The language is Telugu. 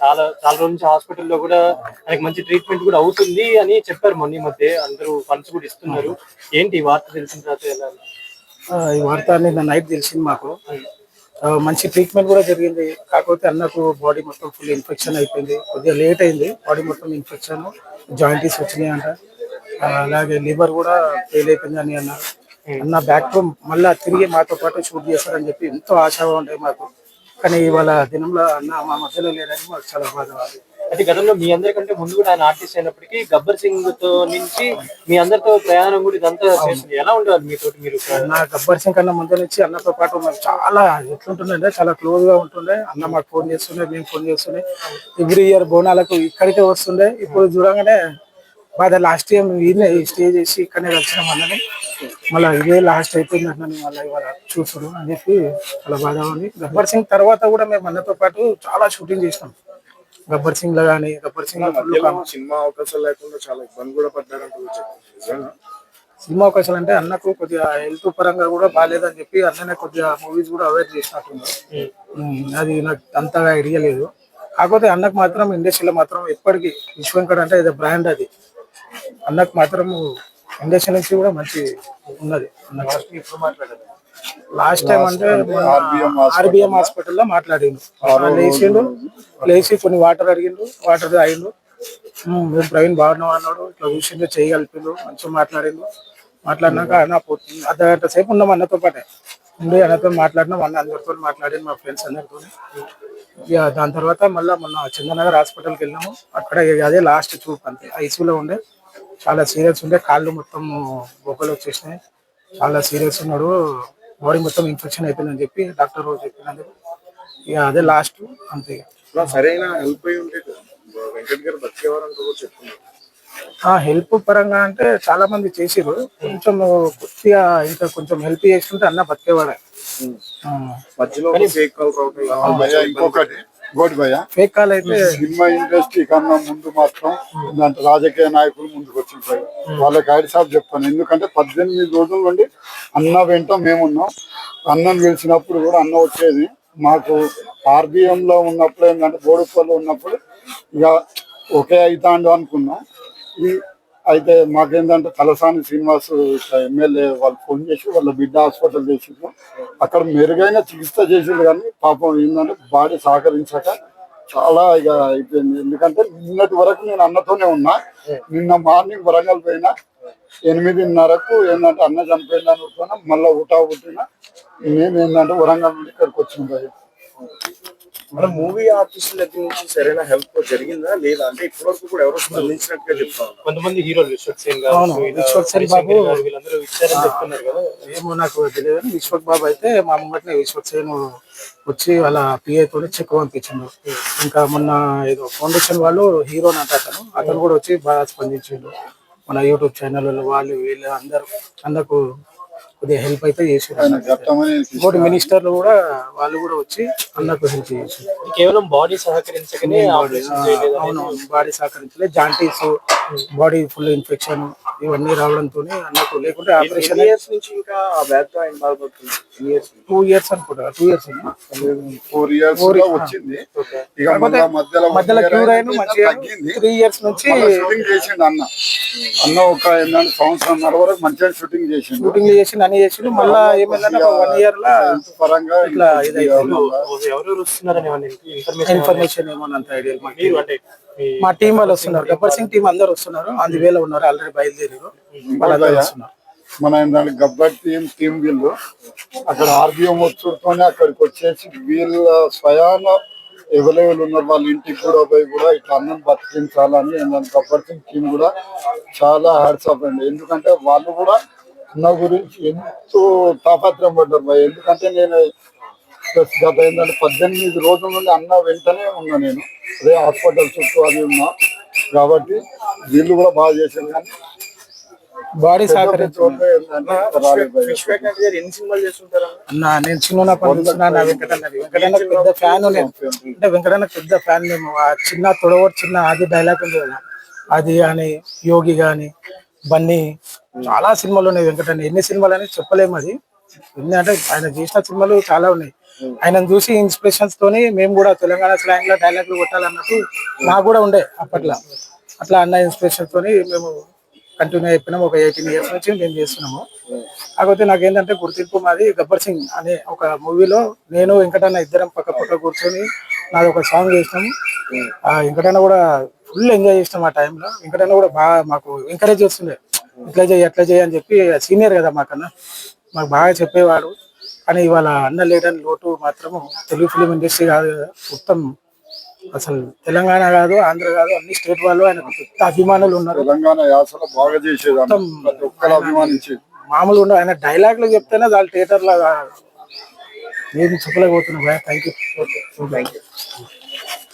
చాలా చాలా రోజుల నుంచి హాస్పిటల్లో కూడా ఆయనకి మంచి ట్రీట్మెంట్ కూడా అవుతుంది అని చెప్పారు మొన్న ఈ మధ్య. అందరూ ఫండ్స్ కూడా ఇస్తున్నారు. ఏంటి ఈ వార్త తెలిసిన తర్వాత ఎలా ఈ వార్త నిన్న నైట్ తెలిసింది మాకు. మంచి ట్రీట్మెంట్ కూడా జరిగింది. కాకపోతే అన్నకు బాడీ మొత్తం ఫుల్ ఇన్ఫెక్షన్ అయిపోయింది. కొద్దిగా లేట్ అయింది. బాడీ మొత్తం ఇన్ఫెక్షన్ జాయింటీస్ వచ్చినాయి అంట అలాగే లివర్ కూడా ఫెయిల్ అయిపోయింది అని అన్నారు అన్న బ్యాక్ మళ్ళా తిరిగి మాతో పాటు షూట్ చేస్తారని చెప్పి ఎంతో ఆశగా ఉండే మాకు. కానీ ఇవాళ దినంలో అన్న మా మధ్యలో లేదని మాకు చాలా బాధ అయితే గతంలో మీ అందరికంటే ముందు కూడా ఆయన ఆర్టిస్ట్ అయినప్పటికీ గబ్బర్ సింగ్తో నుంచి మీ అందరితో ప్రయాణం కూడా ఇదంతా చేసింది. ఎలా ఉండేవారు మీతోటి మీరు నా గబ్బర్ సింగ్ కన్నా ముందు నుంచి అన్నతో పాటు మేము చాలా ఎట్లుంటుండే చాలా క్లోజ్గా ఉంటుండే. అన్న మాకు ఫోన్ చేస్తుండే మేము ఫోన్ చేస్తుండే. ఎవ్రీ ఇయర్ బోనాలకు ఇక్కడికే వస్తుండే. ఇప్పుడు చూడగానే బాధ లాస్ట్ ఇయర్ ఈయన స్టే చేసి ఇక్కడనే కలిసినాం అన్నని మళ్ళీ ఇదే లాస్ట్ అయిపోయింది అన్నని మళ్ళీ ఇవాళ చూసుడు అని చెప్పి చాలా బాధగా ఉంది. గబ్బర్ సింగ్ తర్వాత కూడా మేము అన్నతో పాటు చాలా షూటింగ్ చేసినాం. గబ్బర్ సింగ్లో కానీ గబ్బర్ సింగ్ సినిమా అవకాశాలు లేకుండా చాలా ఇబ్బంది కూడా పడ్డారంటూ సినిమా అవకాశాలు అంటే అన్నకు కొద్దిగా హెల్త్ పరంగా కూడా బాగాలేదని చెప్పి అన్ననే కొద్దిగా మూవీస్ కూడా అవాయిడ్ చేసినట్టున్నారు. ఉమ్, అది నాకు అంతగా ఐడియా లేదు. కాకపోతే అన్నకు మాత్రం ఇండస్ట్రీలో మాత్రం ఎప్పటికీ విశ్వంకర్ అంటే ఇది బ్రాండ్ అది. అన్నకు మాత్రం ఇండస్ట్రీ నుంచి కూడా మంచి ఉన్నది. లాస్ట్ టైం అంటే ఆర్బిఎం హాస్పిటల్లో మాట్లాడిండు. లేచిండు లేచి కొన్ని వాటర్ అడిగిండు వాటర్ ఉమ్, మేము ప్రవీణ్ బాగున్నాం అన్నాడు. ఇట్లా చూసిండు చేయగలిపిండు మంచిగా మాట్లాడిండు. మాట్లాడినాక అన్న పోతుంది. అర్ధ గంట సేపు ఉన్నాం అన్నతో పాటే. ఉండి అన్నతో మాట్లాడినాం అన్న అందరితో మాట్లాడి మా ఫ్రెండ్స్ అందరితో ఇక దాని తర్వాత మళ్ళీ మొన్న చందనగర్ హాస్పిటల్కి వెళ్ళినాము. అక్కడ అదే లాస్ట్ చూపు అంతే. ఐసీయూలో ఉండే. చాలా సీరియస్ ఉండే కాళ్ళు మొత్తం బొక్కలు వచ్చేసినాయి. చాలా సీరియస్ ఉన్నాడు. బాడీ మొత్తం ఇన్ఫెక్షన్ అయిపోయిందని చెప్పి డాక్టర్ చెప్పినందుకు ఇక అదే లాస్ట్ అంతే ఇక. ఇలా సరైన హెల్ప్ హెల్ప్ పరంగా అంటే చాలా మంది చేసిరు కొంచెం కొద్దిగా ఇంకా కొంచెం హెల్ప్ చేసుకుంటే అన్న బతికేవాడే. మధ్యలో ఇంకొకటి. భయ్య ఫేక్ కాల్ అయితే సినిమా ఇండస్ట్రీ కన్నా ముందు మాత్రం ఇలాంటి రాజకీయ నాయకులు ముందుకు వచ్చిన భయ్య వాళ్ళకి ఐడి సాబ్ చెప్తాను. ఎందుకంటే పద్దెనిమిది రోజుల నుండి అన్న వెంట మేమున్నాం. అన్నను గెలిచినప్పుడు కూడా అన్న వచ్చేది. మాకు ఆర్బిఎం లో ఉన్నప్పుడు ఏంటంటే బోడుపల్లి ఉన్నప్పుడు ఇక ఒకే అవుతాండు అనుకున్నాం. ఈ అయితే మాకేంటంటే తలసాని శ్రీనివాస్ ఎమ్మెల్యే వాళ్ళు ఫోన్ చేసి వాళ్ళ బిడ్డ హాస్పిటల్ చేసిండ్రు. అక్కడ మెరుగైన చికిత్స చేసిండ్రు కానీ పాపం ఏంటంటే బాడీ సహకరించక చాలా ఇక అయిపోయింది. ఎందుకంటే నిన్నటి వరకు నేను అన్నతోనే ఉన్నా. నిన్న మార్నింగ్ వరంగల్ పోయినా ఎనిమిదిన్నరకు ఏంటంటే అన్న చనిపోయింది అనుకున్నా మళ్ళీ ఉటా పుట్టిన నేను ఏంటంటే వరంగల్ నుండి ఇక్కడికి వచ్చిన మన మూవీ ఆర్టిస్టుల దగ్గర నుంచి సరైన హెల్ప్ జరిగిందా లేదా? అంటే ఇప్పటి వరకు కూడా ఎవరు స్పందించినట్టుగా చెప్తాను కొంతమంది హీరోలు విశ్వక్ సేన్ అవును, గారు బాబు. వీళ్ళందరూ ఇచ్చారని చెప్తున్నారు కదా. ఏమో నాకు తెలియదు. విశ్వక్ బాబు అయితే మా ముంగట్నే విశ్వక్ సేన్ వచ్చి వాళ్ళ పిఐ తోని చెక్ పంపించిండు. ఇంకా మొన్న ఏదో ఫౌండేషన్ వాళ్ళు హీరో అంట అతను అతను కూడా వచ్చి బాగా స్పందించిండు. మన యూట్యూబ్ ఛానల్ వాళ్ళు వీళ్ళు అందరూ అందరికి కొద్దిగా హెల్ప్ అయితే ఘట్టమని ఇంకోటి మినిస్టర్లు కూడా వాళ్ళు కూడా వచ్చి అన్నకు హెల్ప్ చేసారు కేవలం బాడీ సహకరించకనే బాడీ సహకరించలేదు జాంటీస్ బాడీ ఫుల్ ఇన్ఫెక్షన్ ఇవన్నీ రావడంతో అన్నకు లేకుంటే ఆపరేషన్ ఇయర్స్ నుంచి ఇంకా తో ఆయన బాధపడుతుంది టూ ఇయర్స్ అనుకుంటా టూ ఇయర్స్ ఫోర్ ఇయర్స్ వచ్చింది. ఇక మళ్ళా మధ్యలో మధ్యలో క్యూర్ అయిన మంచిగా తగ్గింది. త్రీ ఇయర్స్ నుంచి షూటింగ్ చేసిండు అన్న. అన్న ఒక ఏంటంటే సంవత్సరంన్నర వరకు మంచిగా షూటింగ్ చేసిండు. షూటింగ్ చేసి అన్ని చేసి మళ్ళా ఏమైందంటే వన్ ఇయర్ లా పరంగా ఇట్లా ఇదైపోయింది. ఎవరెవరు వస్తున్నారని ఇన్ఫర్మేషన్ ఇన్ఫర్మేషన్ ఏమో అంత ఐడియా మీరు అంటే మీ- టీం వాళ్ళు వస్తున్నారు. గబ్బర్ సింగ్ టీం అందరు వస్తున్నారు. అందు వేలో ఉన్నారు. ఆల్రెడీ బయలుదేరారు. వాళ్ళందరూ వస్తున్నారు. మన గబ్బర్ టీం టీం వీళ్ళు అక్కడ ఆర్బిఎం వచ్చుతోనే అక్కడికి వచ్చేసి వీళ్ళ స్వయాన అవైలబుల్ ఉన్నారు. వాళ్ళ ఇంటికి కూడా పోయి కూడా ఇట్లా అన్నం బతికించాలని ఏంటంటే గబ్బర్ సింగ్ టీం కూడా చాలా హ్యాట్సాప్ అండి. ఎందుకంటే వాళ్ళు కూడా అన్న గురించి ఎంతో తాపత్రయం పడ్డారు. ఎందుకంటే నేను ప్లస్ గత ఏంటంటే పద్దెనిమిది రోజుల నుండి అన్న వెంటనే ఉన్నా నేను. అదే హాస్పిటల్ చుట్టూ అది ఉన్నా. కాబట్టి వీళ్ళు కూడా బాగా చేశారు కానీ బాడీ అన్న నేను వెంకటన్న పెద్ద ఫ్యాన్ నేను. అంటే వెంకటన్న పెద్ద ఫ్యాన్ మేము ఆ చిన్న తొడవరు చిన్న అది డైలాగ్ ఉంది కదా. అది కానీ యోగి కానీ బన్నీ చాలా సినిమాలు ఉన్నాయి వెంకటన్న. ఎన్ని సినిమాలు అని చెప్పలేము అది. అంటే ఆయన చేసిన సినిమాలు చాలా ఉన్నాయి. ఆయనను చూసి ఇన్స్పిరేషన్స్ తోని మేము కూడా తెలంగాణ స్లాంగ్లో డైలాగులు కొట్టాలన్నట్టు నాకు కూడా ఉండే అప్పట్లో. అట్లా అన్న ఇన్స్పిరేషన్ తోని మేము కంటిన్యూ అయిపోయినాము ఒక ఎయిటీన్ ఇయర్స్ నుంచి మేము చేస్తున్నాము. కాకపోతే నాకు ఏంటంటే గుర్తింపు మాది గబ్బర్ సింగ్ అనే ఒక మూవీలో నేను వెంకటన్న ఇద్దరం పక్క పక్క కూర్చొని నాది ఒక సాంగ్ చేసినాము. ఆ వెంకటన్న కూడా ఫుల్ ఎంజాయ్ చేసినాం ఆ టైంలో వెంకటన్న కూడా బాగా మాకు ఎంకరేజ్ చేస్తుండే. ఇట్లా చేయి అట్లా చేయి అని చెప్పి సీనియర్ కదా మాకన్నా. మాకు బాగా చెప్పేవాడు. కానీ ఇవాళ అన్న లేడని లోటు మాత్రము తెలుగు ఫిలిం ఇండస్ట్రీ కాదు కదా. మొత్తం అసలు తెలంగాణ కాదు ఆంధ్ర కాదు అన్ని స్టేట్ వాళ్ళు ఆయన పెద్ద అభిమానులు ఉన్నారు. తెలంగాణ యాసలో బాగా చేసేది మామూలుగా ఉండవు ఆయన డైలాగ్లు చెప్తేనే వాళ్ళు థియేటర్ లాగా నేను చెప్పలేకపోతున్నా. Thank you thank you